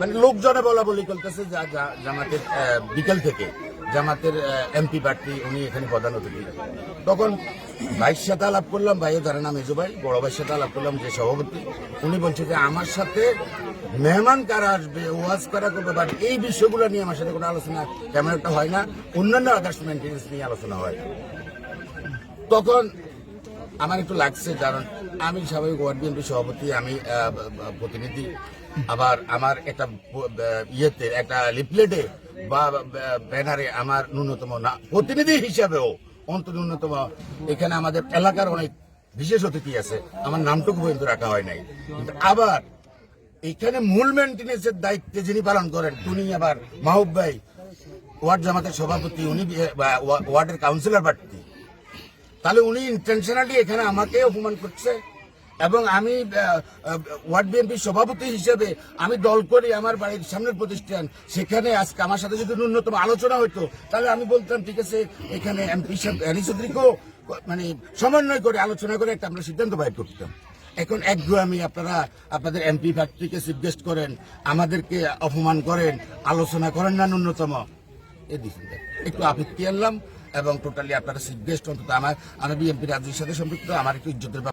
মানে লোকজনে বলা বলি করতেছে জামাতের বিকেল থেকে জামাতের এমপি প্রার্থী উনি এখানে প্রধান অতিথি। তখন ভাইয়ের সাথে আলাপ করলাম, ভাইয়ের ধরে নাম মেজো ভাই, বড় ভাইয়ের সাথে আলাপ করলাম, যে সভাপতি। উনি বলছে যে আমার সাথে মেহমান কারা আসবে ওয়াজ কারা করবে বাট এই বিষয়গুলো নিয়ে আমার সাথে কোনো আলোচনা, তেমন একটা হয় না। অন্যান্য আদার্স মেনটেন্স নিয়ে আলোচনা হয়। তখন আমার একটু লাগছে, কারণ আমি স্বাভাবিক ওয়ার্ড বিএনপি সভাপতি, আমি প্রতিনিধি। আবার আমার একটা ইয়েতে, একটা লিফলেটে বা ব্যানারে আমার ন্যূনতম না, প্রতিনিধি হিসাবেও অন্ত ন্যূনতম এখানে আমাদের এলাকার অনেক বিশেষ অতিথি আছে, আমার নামটুকু পর্যন্ত রাখা হয় নাই। কিন্তু আবার এখানে মূল মেনটেন্সের দায়িত্বে যিনি পালন করেন, উনি আবার মাহবুব ভাই, ওয়ার্ড জামাতের সভাপতি, উনি ওয়ার্ডের কাউন্সিলর প্রার্থী তাহলে উনি ইন্টেনশনালি এখানে আমাকে অপমান করছে। এবং আমি ওয়ার্ড বিএনপির সভাপতি হিসেবে আমি দল করি আমার বাড়ির সামনের প্রতিষ্ঠান, সেখানে আজকে আমার সাথে যদি ন্যূনতম আলোচনা হতো তাহলে আমি বলতাম, ঠিক আছে, এখানে এমপি সাহেব হ্যারি চৌধুরীকেও মানে সমন্বয় করে, আলোচনা করে একটা আমরা সিদ্ধান্ত বাইর করতাম। এখন একগুয়ামি আপনারা, আপনাদের এমপি ফ্যাক্টরিকে সিগেস্ট করেন, আমাদেরকে অপমান করেন, আলোচনা করেন না ন্যূনতম। এই দিকে একটু আপত্তি আনলাম। এবং টোটালি আপনারা সিট বেস্ট অন্তত আমার আমি বিএনপি রাজ্যের সাথে সম্পৃক্ত, আমার একটু ইজ্জতের